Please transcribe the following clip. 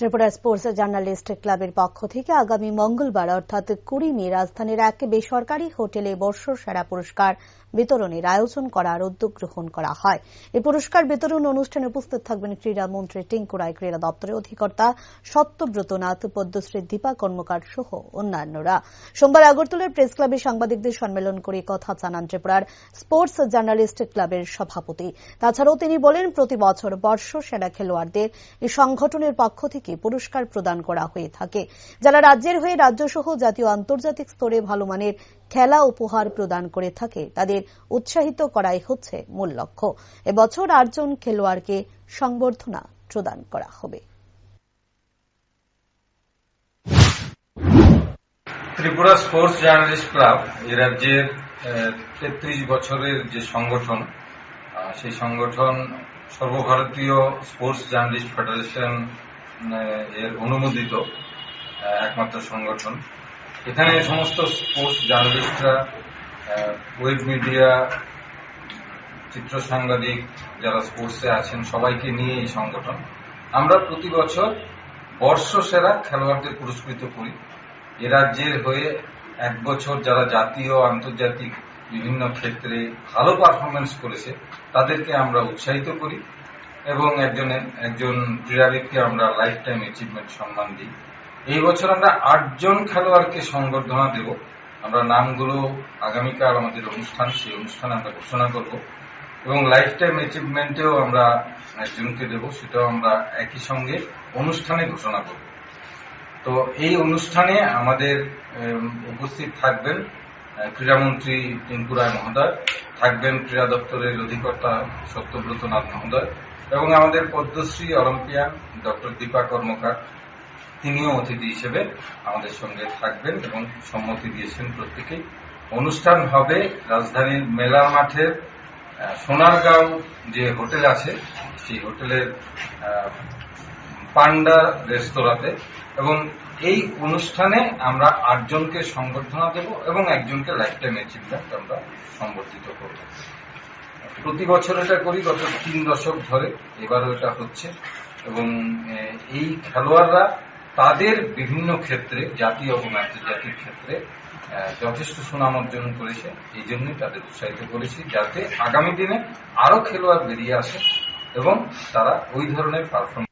Tripura sports journalist ক্লাবের পক্ষ থেকে আগামী মঙ্গলবার, অর্থাৎ কুড়ি মে, রাজধানীর এক বেসরকারি হোটেলে বর্ষ সেরা পুরস্কার বিতরণের আয়োজন করার উদ্যোগ গ্রহণ করা হয়। এই পুরস্কার বিতরণ অনুষ্ঠানে উপস্থিত থাকবেন ক্রীড়ামন্ত্রী টিঙ্কু রায়, ক্রীড়া দপ্তরের অধিকর্তা সত্যব্রত নাথ পদ্মশ্রী, দীপা কর্মকার সহ অন্যান্যরা। সোমবার আগরতলার প্রেস ক্লাবে সাংবাদিকদের সম্মেলন করে কথা জানান ত্রিপুরার স্পোর্টস জার্নালিস্ট ক্লাবের সভাপতি। তাছাড়াও তিনি বলেন, প্রতি বছর বর্ষ সেরা খেলোয়াড়দের এই সংগঠনের পক্ষ থেকে পুরস্কার প্রদান করা হয়ে থাকে, যারা রাজ্যের হয়ে রাজ্যসহ জাতীয় আন্তর্জাতিক স্তরে ভালো মানের খেলা উপহার প্রদান করে থাকে, তাদের উৎসাহিত করাই হচ্ছে মূল লক্ষ্য। এবছর আটজন খেলোয়াড়কে সংবর্ধনা প্রদান করা হবে। ত্রিপুরা স্পোর্টস জার্নালিস্ট ক্লাব এই রাজ্যের তেত্রিশ বছরের যে সংগঠন সেই সংগঠন সর্বভারতীয় স্পোর্টস জার্নালিস্ট ফেডারেশন এর অনুমোদিত একমাত্র সংগঠন। এখানে সমস্ত স্পোর্টস জার্নালিস্টরা ওয়েব মিডিয়া, চিত্র সাংবাদিক যারা স্পোর্টসে আছেন, সবাইকে নিয়ে এই সংগঠন। আমরা প্রতি বছর বর্ষ সেরা খেলোয়াড়দের পুরস্কৃত করি। এ রাজ্যের হয়ে এক বছর যারা জাতীয়, আন্তর্জাতিক বিভিন্ন ক্ষেত্রে ভালো পারফরমেন্স করেছে, তাদেরকে আমরা উৎসাহিত করি। এবং একজনের একজন ক্রীড়াবিদকে আমরা লাইফ টাইম অ্যাচিভমেন্ট সম্মান দিই। এই বছর আমরা আটজন খেলোয়াড়কে সংবর্ধনা দেব। আমরা নামগুলো আগামীকাল আমাদের অনুষ্ঠান, সেই অনুষ্ঠানে আমরা ঘোষণা করব। এবং লাইফ টাইম অ্যাচিভমেন্টেও আমরা একজনকে দেব, সেটাও আমরা একই সঙ্গে অনুষ্ঠানে ঘোষণা করব। তো এই অনুষ্ঠানে আমাদের উপস্থিত থাকবেন ক্রীড়ামন্ত্রী টিঙ্কু রায় মহোদয়, থাকবেন ক্রীড়া দপ্তরের অধিকর্তা সত্যব্রত নাথ মহোদয় এবং আমাদের পদ্মশ্রী অলিম্পিয়ান ডক্টর দীপা কর্মকার, তিনিও অতিথি হিসেবে আমাদের সঙ্গে থাকবেন এবং সম্মতি দিয়েছেন প্রত্যেকেই অনুষ্ঠান হবে রাজধানীর মেলা মাঠের সোনারগাঁও যে হোটেল আছে, সেই হোটেলের পান্ডা রেস্তোরাঁতে। এবং এই অনুষ্ঠানে আমরা আটজনকে সংবর্ধনা দেব এবং একজনকে লাইফ টাইম অ্যাচিভমেন্ট আমরা সংবর্ধিত করব। প্রতি বছর এটা করি, গত তিন দশক ধরে। এবারও এটা হচ্ছে। এবং এই খেলোয়াড়রা তাদের বিভিন্ন ক্ষেত্রে জাতীয় এবং আন্তর্জাতিক ক্ষেত্রে যথেষ্ট সুনাম অর্জন করেছে। এই জন্যই তাদের উৎসাহিত করেছি, যাতে আগামী দিনে আরও খেলোয়াড় বেরিয়ে আসে এবং তারা ওই ধরনের পারফরমেন্স